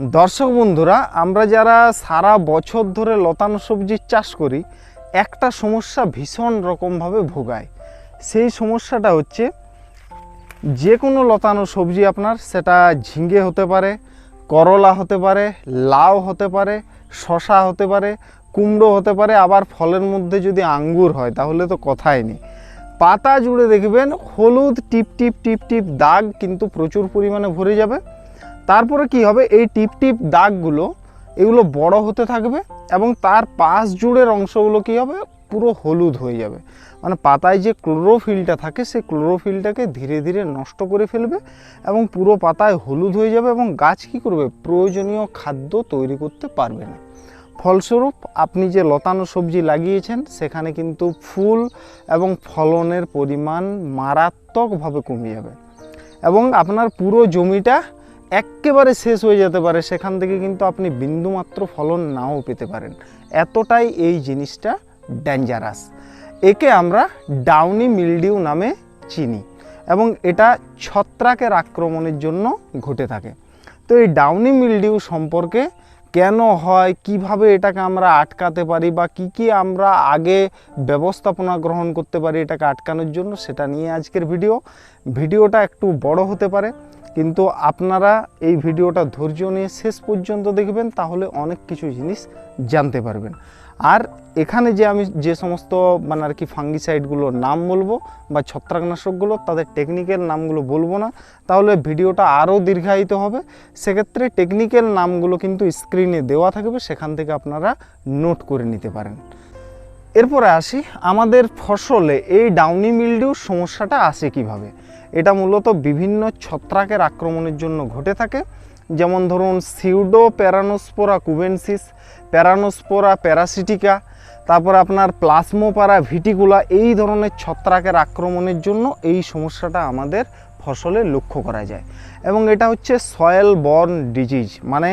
দর্শক বন্ধুরা, আমরা যারা সারা বছর ধরে লতানো সবজির চাষ করি, একটা সমস্যা ভীষণ রকমভাবে ভোগায়। সেই সমস্যাটা হচ্ছে যে কোনো লতানো সবজি আপনার, সেটা ঝিঙ্গে হতে পারে, করলা হতে পারে, লাউ হতে পারে শশা হতে পারে, কুমড়ো হতে পারে, আবার ফলের মধ্যে যদি আঙ্গুর হয়, তাহলে তো কথাই নেই। পাতা জুড়ে দেখবেন, হলুদ টিপ টিপ টিপ টিপ দাগ কিন্তু প্রচুর পরিমাণে ভরে যাবে। তারপরে কি হবে? এই টিপ টিপ দাগগুলো এগুলো বড় হতে থাকবে এবং তার পাশ জুড়ের অংশগুলো কি হবে? পুরো হলুদ হয়ে যাবে। মানে পাতায় যে ক্লোরোফিলটা থাকে, সেই ক্লোরোফিলটাকে ধীরে ধীরে নষ্ট করে ফেলবে এবং পুরো পাতায় হলুদ হয়ে যাবে এবং গাছ কি করবে? প্রয়োজনীয় খাদ্য তৈরি করতে পারবে না। ফলস্বরূপ, আপনি যে লতানো সবজি লাগিয়েছেন, সেখানে কিন্তু ফুল এবং ফলনের পরিমাণ মারাত্মকভাবে কমে যাবে এবং আপনার পুরো জমিটা একেবারে শেষ হয়ে যেতে পারে, সেখান থেকে কিন্তু আপনি বিন্দুমাত্র ফলন নাও পেতে পারেন। এতটাই এই জিনিসটা ডেঞ্জারাস একে আমরা ডাউনি মিলডিউ নামে চিনি এবং এটা ছত্রাকের আক্রমণের জন্য ঘটে থাকে। তো এই ডাউনি মিলডিউ সম্পর্কে কেন হয়, কীভাবে এটাকে আমরা আটকাতে পারি বা কি কি আমরা আগে ব্যবস্থাপনা গ্রহণ করতে পারি এটাকে আটকানোর জন্য, সেটা নিয়ে আজকের ভিডিও। ভিডিওটা একটু বড় হতে পারে, কিন্তু আপনারা এই ভিডিওটা ধৈর্য নিয়ে শেষ পর্যন্ত দেখবেন, তাহলে অনেক কিছু জিনিস জানতে পারবেন। আর এখানে যে আমি যে সমস্ত মানে আর কি ফাঙ্গিসাইডগুলোর নাম বলব বা ছত্রাকনাশকগুলো, তাদের টেকনিক্যাল নামগুলো বলব না, তাহলে ভিডিওটা আরও দীর্ঘায়িত হবে। সেক্ষেত্রে টেকনিক্যাল নামগুলো কিন্তু স্ক্রিনে দেওয়া থাকবে, সেখান থেকে আপনারা নোট করে নিতে পারেন। এরপরে আসি, আমাদের ফসলে এই ডাউনি মিলডিউ সমস্যাটা আসে কীভাবে? এটা মূলত বিভিন্ন ছত্রাকের আক্রমণের জন্য ঘটে থাকে। যেমন ধরুন সিউডো প্যারানোস্পোরা কুবেনসিস, প্যারানোস্পোরা প্যারাসিটিকা, তারপর আপনার প্লাসমোপারা ভিটিকুলা, এই ধরনের ছত্রাকের আক্রমণের জন্য এই সমস্যাটা আমাদের ফসলে লক্ষ্য করা যায়। এবং এটা হচ্ছে সয়েল বর্ন ডিজিজ মানে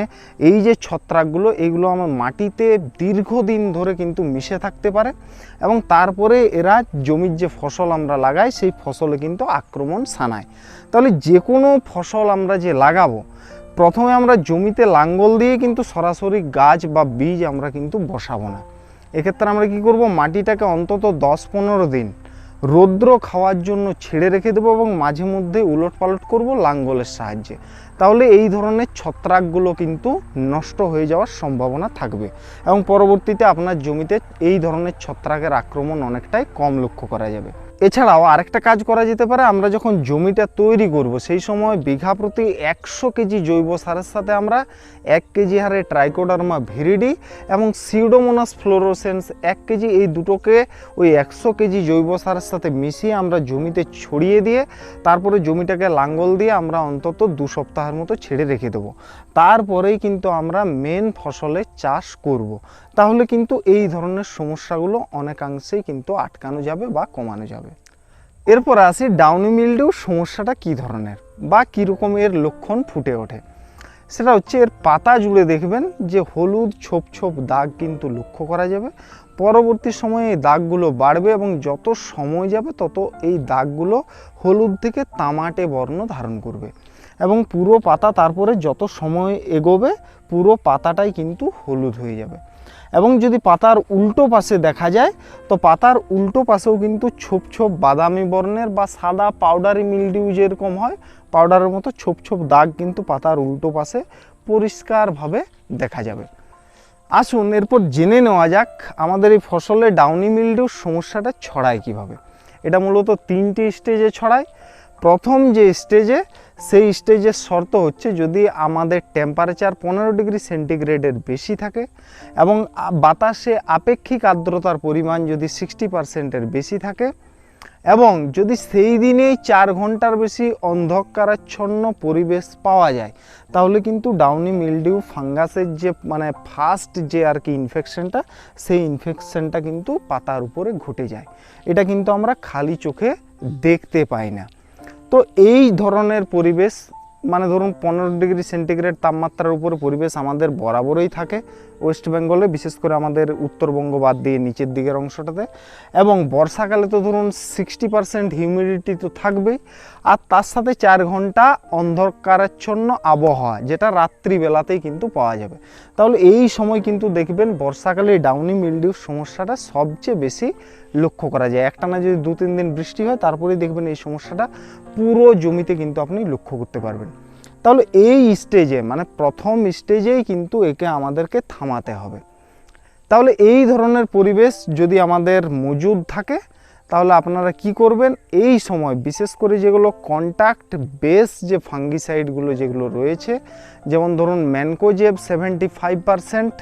এই যে ছত্রাকগুলো এইগুলো আমার মাটিতে দীর্ঘদিন ধরে কিন্তু মিশে থাকতে পারে এবং তারপরে এরা জমির যে ফসল আমরা লাগাই, সেই ফসলে কিন্তু আক্রমণ সানায়। তাহলে যে কোনো ফসল আমরা যে লাগাবো প্রথমে আমরা জমিতে লাঙ্গল দিয়ে কিন্তু সরাসরি গাছ বা বীজ আমরা কিন্তু বসাবো না। এক্ষেত্রে আমরা কি করব? মাটিটাকে অন্তত দশ পনেরো দিন রৌদ্র খাওয়ার জন্য ছেড়ে রেখে দেবো এবং মাঝে মধ্যে উলট পালট করব লাঙ্গলের সাহায্যে। তাহলে এই ধরনের ছত্রাকগুলো কিন্তু নষ্ট হয়ে যাওয়ার সম্ভাবনা থাকবে এবং পরবর্তীতে আপনার জমিতে এই ধরনের ছত্রাকের আক্রমণ অনেকটাই কম লক্ষ্য করা যাবে। এছাড়াও আরেকটা কাজ করা যেতে পারে, আমরা যখন জমিটা তৈরি করব, সেই সময় বিঘা প্রতি একশো কেজি জৈব সারের সাথে আমরা এক কেজি হারে ট্রাইকোডার্মা ভিরিডি এবং সিউডোমোনাস ফ্লোরোসেন্স এক কেজি, এই দুটোকে ওই একশো কেজি জৈব সারের সাথে মিশিয়ে আমরা জমিতে ছড়িয়ে দিয়ে, তারপরে জমিটাকে লাঙ্গল দিয়ে আমরা অন্তত দু সপ্তাহের মতো ছেড়ে রেখে দেবো তারপরেই কিন্তু আমরা মেন ফসলে চাষ করব। তাহলে কিন্তু এই ধরনের সমস্যাগুলো অনেকাংশেই কিন্তু আটকানো যাবে বা কমানো যাবে এরপর আসি ডাউনি মিলডিউ সমস্যাটা কী ধরনের বা কীরকম এর লক্ষণ ফুটে ওঠে? সেটা হচ্ছে এর পাতা জুড়ে দেখবেন যে হলুদ, ছোপ ছোপ দাগ কিন্তু লক্ষ্য করা যাবে। পরবর্তী সময়ে এই দাগগুলো বাড়বে এবং যত সময় যাবে তত এই দাগগুলো হলুদ থেকে তামাটে বর্ণ ধারণ করবে এবং পুরো পাতা তারপরে যত সময় এগোবে পুরো পাতাটাই কিন্তু হলুদ হয়ে যাবে। এবং যদি পাতার উল্টো পাশে দেখা যায়, তো পাতার উল্টো পাশেও কিন্তু ছোপ ছোপ বাদামি বর্ণের বা সাদা পাউডারি মিলডিউ যেরকম হয় পাউডারের মতো ছোপ ছোপ দাগ কিন্তু পাতার উল্টো পাশে পরিষ্কারভাবে দেখা যাবে। আসুন এরপর জেনে নেওয়া যাক আমাদের এই ফসলে ডাউনি মিলডিউর সমস্যাটা ছড়ায় কীভাবে। এটা মূলত তিনটি স্টেজে ছড়ায়। প্রথম যে স্টেজে সেই স্টেজের শর্ত হচ্ছে যদি আমাদের টেম্পারেচার পনেরো ডিগ্রি সেন্টিগ্রেডের বেশি থাকে এবং বাতাসে আপেক্ষিক আর্দ্রতার পরিমাণ যদি সিক্সটি পার্সেন্টের বেশি থাকে এবং যদি সেই দিনেই চার ঘণ্টার বেশি অন্ধকারাচ্ছন্ন পরিবেশ পাওয়া যায়, তাহলে কিন্তু ডাউনি মিলডিউ ফাঙ্গাসের যে মানে ফার্স্ট যে আর কি ইনফেকশনটা সেই ইনফেকশনটা কিন্তু পাতার উপরে ঘটে যায়। এটা কিন্তু আমরা খালি চোখে দেখতে পাই না। তো এই ধরনের পরিবেশ মানে ধরুন পনেরো ডিগ্রি সেন্টিগ্রেড তাপমাত্রার উপরে পরিবেশ আমাদের বরাবরই থাকে ওয়েস্ট বেঙ্গলে, বিশেষ করে আমাদের উত্তরবঙ্গ বাদ দিয়ে নিচের দিকের অংশটাতে। এবং বর্ষাকালে তো ধরুন সিক্সটি পারসেন্ট হিউমিডিটি তো থাকবেই। আর তার সাথে চার ঘণ্টা অন্ধকারাচ্ছন্ন আবহাওয়া, যেটা রাত্রিবেলাতেই কিন্তু পাওয়া যাবে। তাহলে এই সময় কিন্তু দেখবেন বর্ষাকালে ডাউনি মিলডিউর সমস্যাটা সবচেয়ে বেশি লক্ষ্য করা যায়। একটানা যদি দু, তিন দিন বৃষ্টি হয়, তারপরেই দেখবেন এই সমস্যাটা পুরো জমিতে কিন্তু আপনি লক্ষ্য করতে পারবেন। তাহলে এই স্টেজে মানে প্রথম স্টেজেই কিন্তু একে আমাদেরকে থামাতে হবে। তাহলে এই ধরনের পরিবেশ যদি আমাদের মজুদ থাকে তাহলে আপনারা কি করবেন? এই সময় বিশেষ করে যেগুলো কন্ট্যাক্ট বেস যে ফাঙ্গিসাইডগুলো যেগুলো রয়েছে, যেমন ধরুন ম্যানকোজেব সেভেন্টি ফাইভ পারসেন্ট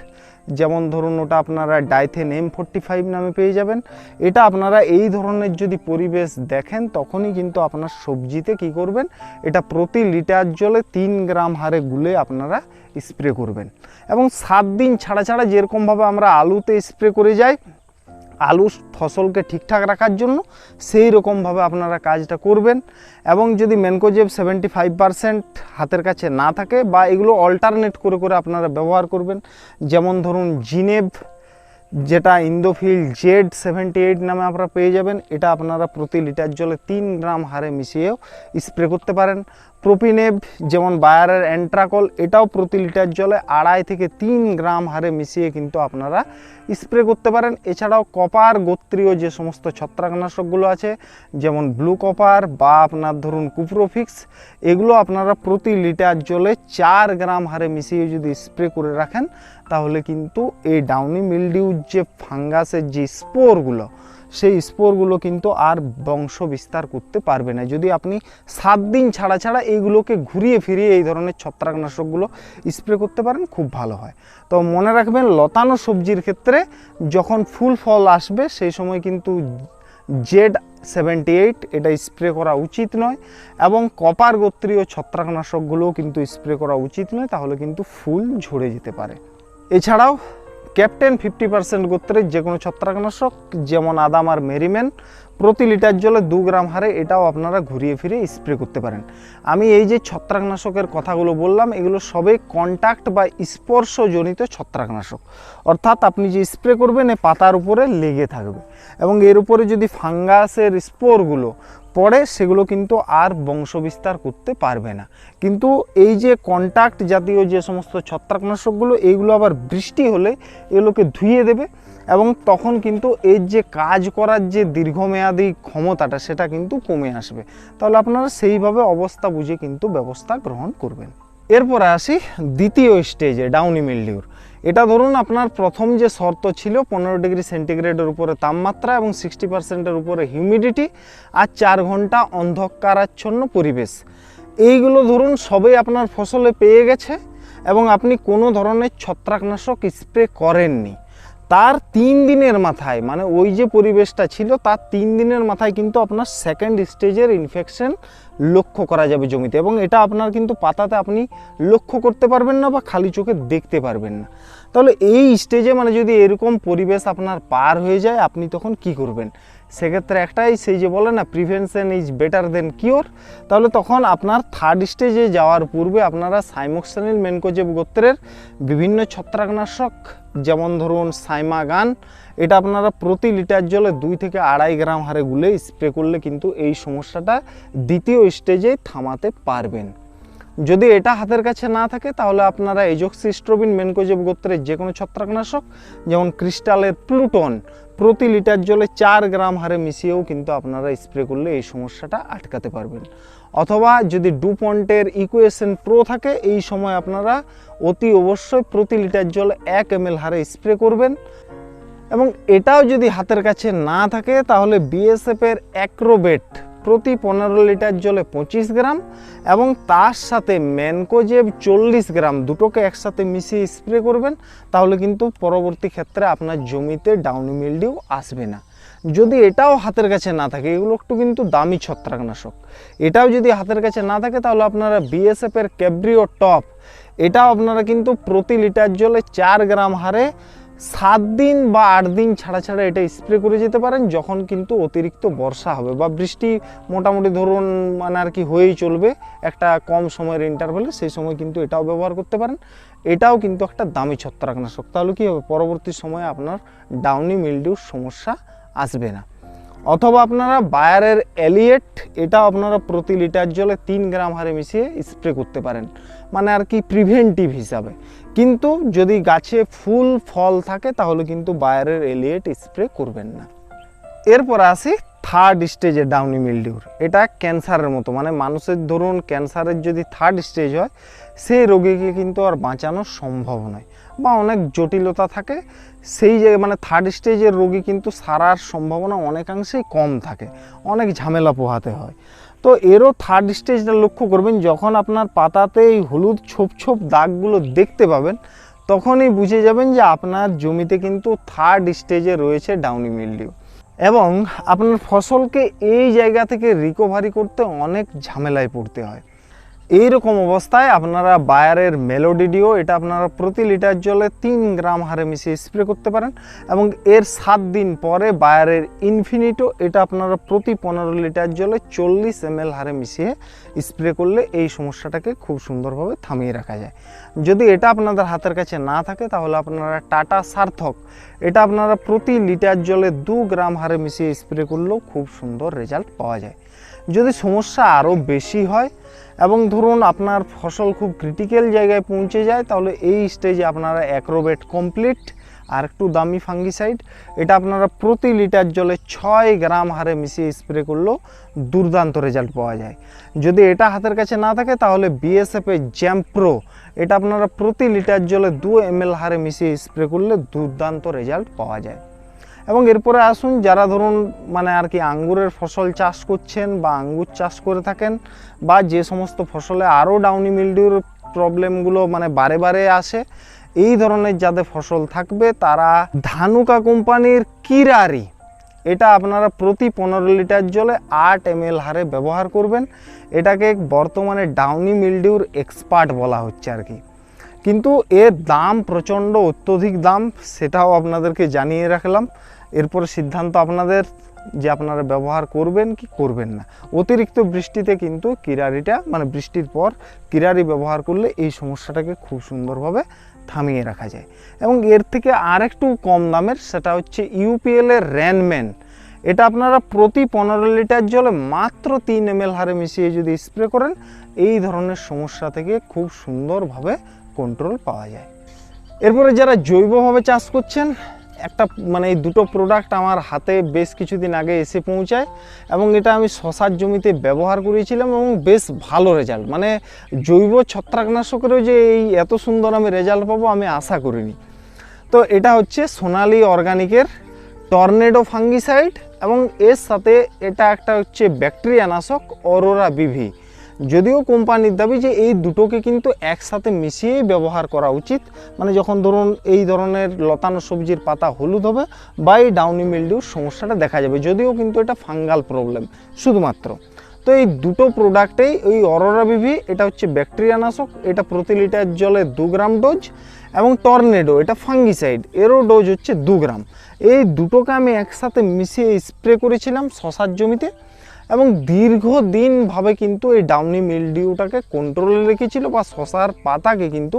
যেমন ধরুন ওটা আপনারা ডাইথেন এম ফোরটি ফাইভ নামে পেয়ে যাবেন। এটা আপনারা এই ধরনের যদি পরিবেশ দেখেন, তখনই কিন্তু আপনার সবজিতে কি করবেন? এটা প্রতি লিটার জলে তিন গ্রাম হারে গুলে আপনারা স্প্রে করবেন। এবং সাত দিন ছাড়া ছাড়া যেরকমভাবে আমরা আলুতে স্প্রে করে যাই আলু ফসলকে ঠিকঠাক রাখার জন্য সেই রকমভাবে আপনারা কাজটা করবেন এবং যদি ম্যানকোজেব সেভেন্টি ফাইভ পারসেন্ট হাতের কাছে না থাকে বা এগুলো অল্টারনেট করে করে আপনারা ব্যবহার করবেন, যেমন ধরুন জিনেভ যেটা ইন্দোফিল জেড সেভেন্টি এইট নামে আপনারা পেয়ে যাবেন, এটা আপনারা প্রতি লিটার জলে তিন গ্রাম হারে মিশিয়েও স্প্রে করতে পারেন। প্রোপিনেভ যেমন বায়ারের অ্যান্ট্রাকল এটাও প্রতি লিটার জলে আড়াই থেকে তিন গ্রাম হারে মিশিয়ে কিন্তু আপনারা স্প্রে করতে পারেন। এছাড়াও কপার গোত্রীয় যে সমস্ত ছত্রাকনাশকগুলো আছে, যেমন ব্লু কপার বা আপনার ধরুন কুপ্রোফিক্স, এগুলো আপনারা প্রতি লিটার জলে চার গ্রাম হারে মিশিয়ে যদি স্প্রে করে রাখেন, তাহলে কিন্তু এই ডাউনি মিলডিউ যে ফাঙ্গাসের যে স্পোরগুলো সেই স্পোরগুলো কিন্তু আর বংশ বিস্তার করতে পারবে না। যদি আপনি সাত দিন ছাড়া ছাড়া এইগুলোকে ঘুরিয়ে ফিরিয়ে এই ধরনের ছত্রাকনাশকগুলো স্প্রে করতে পারেন, খুব ভালো হয়। তো মনে রাখবেন, লতানো সবজির ক্ষেত্রে যখন ফুল ফল আসবে, সেই সময় কিন্তু জেড সেভেন্টি এইট এটা স্প্রে করা উচিত নয় এবং কপার গোত্রীয় ছত্রাকনাশকগুলোও কিন্তু স্প্রে করা উচিত নয়, তাহলে কিন্তু ফুল ঝরে যেতে পারে। এছাড়াও ক্যাপ্টেন ফিফটি পার্সেন্ট গোত্রের যে কোনো ছত্রাকনাশক যেমন আদাম আর মেরিমেন প্রতি লিটার জলে দু গ্রাম হারে এটাও আপনারা ঘুরিয়ে ফিরে স্প্রে করতে পারেন। আমি এই যে ছত্রাকনাশকের কথাগুলো বললাম, এগুলো সবে কন্ট্যাক্ট বা স্পর্শজনিত ছত্রাকনাশক। অর্থাৎ আপনি যে স্প্রে করবেন এই পাতার উপরে লেগে থাকবে। এবং এর উপরে যদি ফাঙ্গাসের স্পোরগুলো পড়ে, সেগুলো কিন্তু আর বংশবিস্তার করতে পারবে না। কিন্তু এই যে কন্ট্যাক্ট জাতীয় যে সমস্ত ছত্রাকনাশকগুলো, এইগুলো আবার বৃষ্টি হলে এগুলোকে ধুয়ে দেবে এবং তখন কিন্তু এর যে কাজ করার যে দীর্ঘমেয়াদী ক্ষমতাটা সেটা কিন্তু কমে আসবে। তাহলে আপনারা সেইভাবে অবস্থা বুঝে কিন্তু ব্যবস্থা গ্রহণ করবেন। এরপরে আসি দ্বিতীয় স্টেজে ডাউনি মিল্ডিউর এটা ধরুন আপনার প্রথম যে শর্ত ছিল পনেরো ডিগ্রি সেন্টিগ্রেডের উপরে তাপমাত্রা এবং সিক্সটি পার্সেন্টের উপরে হিউমিডিটি আর চার ঘণ্টা অন্ধকারাচ্ছন্ন পরিবেশ। এইগুলো ধরুন সবই আপনার ফসলে পেয়ে গেছে এবং আপনি কোনো ধরনের ছত্রাকনাশক স্প্রে করেননি। তার তিন দিনের মাথায় মানে ওই যে পরিবেশটা ছিল, তার তিন দিনের মাথায় কিন্তু আপনার সেকেন্ড স্টেজের ইনফেকশন লক্ষ্য করা যাবে জমিতে। এবং এটা আপনার কিন্তু পাতাতে আপনি লক্ষ্য করতে পারবেন না বা খালি চোখে দেখতে পারবেন না। তাহলে এই স্টেজে মানে যদি এরকম পরিবেশ আপনার পার হয়ে যায়, আপনি তখন কি করবেন? সেক্ষেত্রে একটাই, সেই যে বলে না prevention is better than cure তাহলে তখন আপনার থার্ড স্টেজে যাওয়ার পূর্বে আপনারা সাইমোক্সানিল মেনকোজেব গোত্রের বিভিন্ন ছত্রাকনাশক, যেমন ধরুন সাইমাগান, এটা আপনারা প্রতি লিটার জলে দুই থেকে আড়াই গ্রাম হারে গুলে স্প্রে করলে কিন্তু এই সমস্যাটা দ্বিতীয় স্টেজে থামাতে পারবেন। যদি এটা হাতের কাছে না থাকে, তাহলে আপনারা এজক্সিস্ট্রোবিন মেনকোজেব গোত্রের যে কোনো ছত্রাকনাশক, যেমন ক্রিস্টালের প্লুটন প্রতি লিটার জলে চার গ্রাম হারে মিশিয়েও কিন্তু আপনারা স্প্রে করলে এই সমস্যাটা আটকাতে পারবেন। অথবা যদি ডুপন্টের ইকুয়েশন প্রো থাকে, এই সময় আপনারা অতি অবশ্যই প্রতি লিটার জল এক এম হারে স্প্রে করবেন। এবং এটাও যদি হাতের কাছে না থাকে, তাহলে বিএসএফের অ্যাক্রোবেট প্রতি পনেরো লিটার জলে পঁচিশ গ্রাম এবং তার সাথে ম্যানকোজেব চল্লিশ গ্রাম দুটোকে একসাথে মিশিয়ে স্প্রে করবেন, তাহলে কিন্তু পরবর্তী ক্ষেত্রে আপনার জমিতে ডাউনি মিলডিউ আসবে না। যদি এটাও হাতের কাছে না থাকে, এগুলো একটু কিন্তু দামি ছত্রাকনাশক। এটাও যদি হাতের কাছে না থাকে, তাহলে আপনারা বিএসএফের ক্যাব্রিও টপ, এটাও আপনারা কিন্তু প্রতি লিটার জলে চার গ্রাম হারে সাত দিন বা আট দিন ছাড়া ছাড়া এটা স্প্রে করে যেতে পারেন, যখন কিন্তু অতিরিক্ত বর্ষা হবে বা বৃষ্টি মোটামুটি ধরুন মানে আর কি হয়েই চলবে, একটা কম সময়ের ইন্টারভেলে সেই সময় কিন্তু এটাও ব্যবহার করতে পারেন। এটাও কিন্তু একটা দামি ছত্রাকনাশক। তাহলে কী হবে? পরবর্তী সময়ে আপনার ডাউনি মিলডিউর সমস্যা আসবে না। অথবা আপনারা বায়ারের এলিয়েট এটা আপনারা প্রতি লিটার জলে তিন গ্রাম হারে মিশিয়ে স্প্রে করতে পারেন। মানে আর কি প্রিভেন্টিভ হিসাবে। কিন্তু যদি গাছে ফুল, ফল থাকে, তাহলে কিন্তু বায়ারের এলিয়েট স্প্রে করবেন না। এরপর আসি থার্ড স্টেজে ডাউনি মিলডিউর এটা ক্যান্সারের মতো। মানে মানুষের ধরুন ক্যান্সারের যদি থার্ড স্টেজ হয়, সেই রোগীকে কিন্তু আর বাঁচানো সম্ভব নয়। বা অনেক জটিলতা থাকে, সেই জায়গায় মানে থার্ড স্টেজের রোগী কিন্তু সারার সম্ভাবনা অনেকাংশেই কম থাকে, অনেক ঝামেলা পোহাতে হয়। তো এরও থার্ড স্টেজটা লক্ষ্য করবেন, যখন আপনার পাতাতে এই হলুদ ছোপ ছোপ দাগগুলো দেখতে পাবেন, তখনই বুঝে যাবেন যে আপনার জমিতে কিন্তু থার্ড স্টেজে রয়েছে ডাউনি মিলডিউ এবং আপনার ফসলকে এই জায়গা থেকে রিকভারি করতে অনেক ঝামেলায় পড়তে হয়। এই রকম অবস্থায় আপনারা বায়ারের মেলোডিডিও এটা আপনারা প্রতি লিটার জলে তিন গ্রাম হারে মিশিয়ে স্প্রে করতে পারেন এবং এর সাত দিন পরে বায়ারের ইনফিনিটো, এটা আপনারা প্রতি পনেরো লিটার জলে চল্লিশ এম হারে মিশিয়ে স্প্রে করলে এই সমস্যাটাকে খুব সুন্দরভাবে থামিয়ে রাখা যায়। যদি এটা আপনাদের হাতের কাছে না থাকে, তাহলে আপনারা টাটা সার্থক, এটা আপনারা প্রতি লিটার জলে দু গ্রাম হারে মিশিয়ে স্প্রে করলেও খুব সুন্দর রেজাল্ট পাওয়া যায়। যদি সমস্যা আরও বেশি হয় এবং ধরুন আপনার ফসল খুব ক্রিটিক্যাল জায়গায় পৌঁছে যায়, তাহলে এই স্টেজে আপনারা অ্যাক্রোবেট কমপ্লিট আর একটু দামি ফাঙ্গিসাইড এটা আপনারা প্রতি লিটার জলে ছয় গ্রাম হারে মিশিয়ে স্প্রে করলেও দুর্দান্ত রেজাল্ট পাওয়া যায়। যদি এটা হাতের কাছে না থাকে, তাহলে বিএসএফের জ্যাম্প্রো এটা আপনারা প্রতি লিটার জলে দু এম হারে মিশিয়ে স্প্রে করলে দুর্দান্ত রেজাল্ট পাওয়া যায়। এবং এরপরে আসুন যারা ধরুন মানে আর কি আঙ্গুরের ফসল চাষ করছেন বা আঙ্গুর চাষ করে থাকেন বা যে সমস্ত ফসলে আরও ডাউনি মিল্ডিউর প্রবলেমগুলো মানে বারে বারে আসে, এই ধরনের যাদের ফসল থাকবে তারা ধানুকা কোম্পানির কিরারি, এটা আপনারা প্রতি পনেরো লিটার জলে আট এম হারে ব্যবহার করবেন। এটাকে বর্তমানে ডাউনি মিল্ডিউর এক্সপার্ট বলা হচ্ছে আর কি। কিন্তু এর দাম প্রচণ্ড অত্যধিক দাম, সেটাও আপনাদেরকে জানিয়ে রাখলাম। এরপরে সিদ্ধান্ত আপনাদের যে আপনারা ব্যবহার করবেন কি করবেন না। অতিরিক্ত বৃষ্টিতে কিন্তু কিরারিটা মানে বৃষ্টির পর কিরারি ব্যবহার করলে এই সমস্যাটাকে খুব সুন্দরভাবে থামিয়ে রাখা যায়। এবং এর থেকে আরেকটু কম দামের সেটা হচ্ছে ইউপিএল এর র্যানম্যান। এটা আপনারা প্রতি পনেরো লিটার জলে মাত্র তিন এম হারে মিশিয়ে যদি স্প্রে করেন, এই ধরনের সমস্যা থেকে খুব সুন্দরভাবে কন্ট্রোল পাওয়া যায়। এরপরে যারা জৈবভাবে চাষ করছেন একটা মানে এই দুটো প্রোডাক্ট আমার হাতে বেশ কিছুদিন আগে এসে পৌঁছায় এবং এটা আমি শশার জমিতে ব্যবহার করেছিলাম এবং বেশ ভালো রেজাল্ট মানে জৈব ছত্রাকনাশকেরও যে এই এত সুন্দর আমি রেজাল্ট পাবো আমি আশা করিনি। তো এটা হচ্ছে সোনালি অর্গানিকের টর্নেডো ফাঙ্গিসাইড এবং এর সাথে এটা একটা হচ্ছে ব্যাকটেরিয়া নাশক অরোরা বিভি। যদিও কোম্পানির দাবি যে এই দুটোকে কিন্তু একসাথে মিশিয়েই ব্যবহার করা উচিত। মানে যখন ধরুন এই ধরনের লতানো সবজির পাতা হলুদ হবে, বা এই ডাউনি মিলডিউর সমস্যাটা দেখা যাবে। যদিও কিন্তু এটা ফাঙ্গাল প্রবলেম শুধুমাত্র। তো এই দুটো প্রোডাক্টেই ওই অরোরা বিভি, এটা হচ্ছে ব্যাকটেরিয়া নাশক এটা প্রতি লিটার জলে দু গ্রাম ডোজ এবং টর্নেডো এটা ফাঙ্গিসাইড এরও ডোজ হচ্ছে দু গ্রাম। এই দুটোকে আমি একসাথে মিশিয়ে স্প্রে করেছিলাম শশার জমিতে। এবং দীর্ঘদিনভাবে কিন্তু এই ডাউনি মিলডিউটাকে কন্ট্রোলে রেখেছিল বা শশার পাতাকে কিন্তু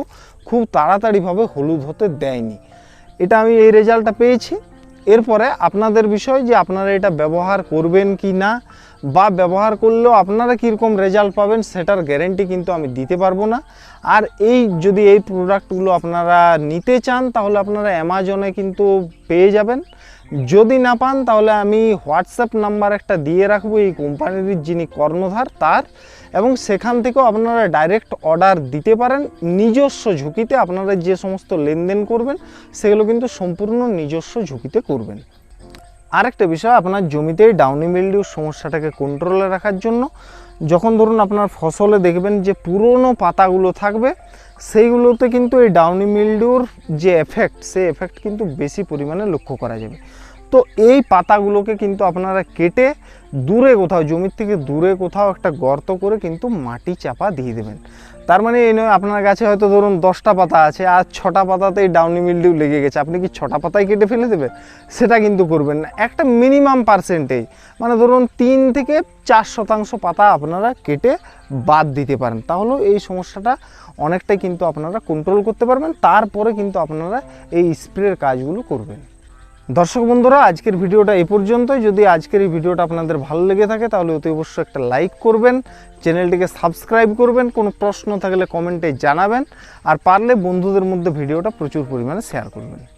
খুব তাড়াতাড়িভাবে হলুদ হতে দেয়নি। এটা আমি এই রেজাল্টটা পেয়েছি। এরপরে আপনাদের বিষয় যে আপনারা এটা ব্যবহার করবেন কি না বা ব্যবহার করলেও আপনারা কীরকম রেজাল্ট পাবেন সেটার গ্যারেন্টি কিন্তু আমি দিতে পারব না। আর এই যদি এই প্রোডাক্টগুলো আপনারা নিতে চান তাহলে আপনারা অ্যামাজনে কিন্তু পেয়ে যাবেন। যদি না পান, তাহলে আমি হোয়াটসঅ্যাপ নাম্বার একটা দিয়ে রাখব এই কোম্পানির যিনি কর্ণধার তার, এবং সেখান থেকেও আপনারা ডাইরেক্ট অর্ডার দিতে পারেন। নিজস্ব ঝুঁকিতে আপনারা যে সমস্ত লেনদেন করবেন, সেগুলো কিন্তু সম্পূর্ণ নিজস্ব ঝুঁকিতে করবেন। আরেকটা বিষয়, আপনার জমিতে ডাউনি মিলডিউর সমস্যাটাকে কন্ট্রোলে রাখার জন্য, যখন ধরুন আপনার ফসলে দেখবেন যে পুরনো পাতাগুলো থাকবে সেইগুলোতে কিন্তু এই ডাউনি মিল্ডুর যে এফেক্ট সেই এফেক্ট কিন্তু বেশি পরিমাণে লক্ষ্য করা যাবে। তো এই পাতাগুলোকে কিন্তু আপনারা কেটে দূরে কোথাও, জমির থেকে দূরে কোথাও একটা গর্ত করে কিন্তু মাটি চাপা দিয়ে দেবেন। তার মানে এই নয়, আপনার গাছে হয়তো ধরুন দশটা পাতা আছে, আর ছটা পাতাতেই ডাউনি মিলডিউ লেগে গেছে। আপনি কি ছটা পাতাই কেটে ফেলে দেবে সেটা কিন্তু করবেন না। একটা মিনিমাম পার্সেন্টেজ মানে ধরুন তিন থেকে চার শতাংশ পাতা আপনারা কেটে বাদ দিতে পারেন। তাহলেও এই সমস্যাটা অনেকটাই কিন্তু আপনারা কন্ট্রোল করতে পারবেন। তারপরে কিন্তু আপনারা এই স্প্রের কাজগুলো করবেন। দর্শক বন্ধুরা, আজকের ভিডিওটা এ পর্যন্তই। যদি আজকের এই ভিডিওটা আপনাদের ভালো লেগে থাকে, তাহলে অতি অবশ্যই একটা লাইক করবেন, চ্যানেলটিকে সাবস্ক্রাইব করবেন, কোনো প্রশ্ন থাকলে কমেন্টে জানাবেন, আর পারলে বন্ধুদের মধ্যে ভিডিওটা প্রচুর পরিমাণে শেয়ার করবেন।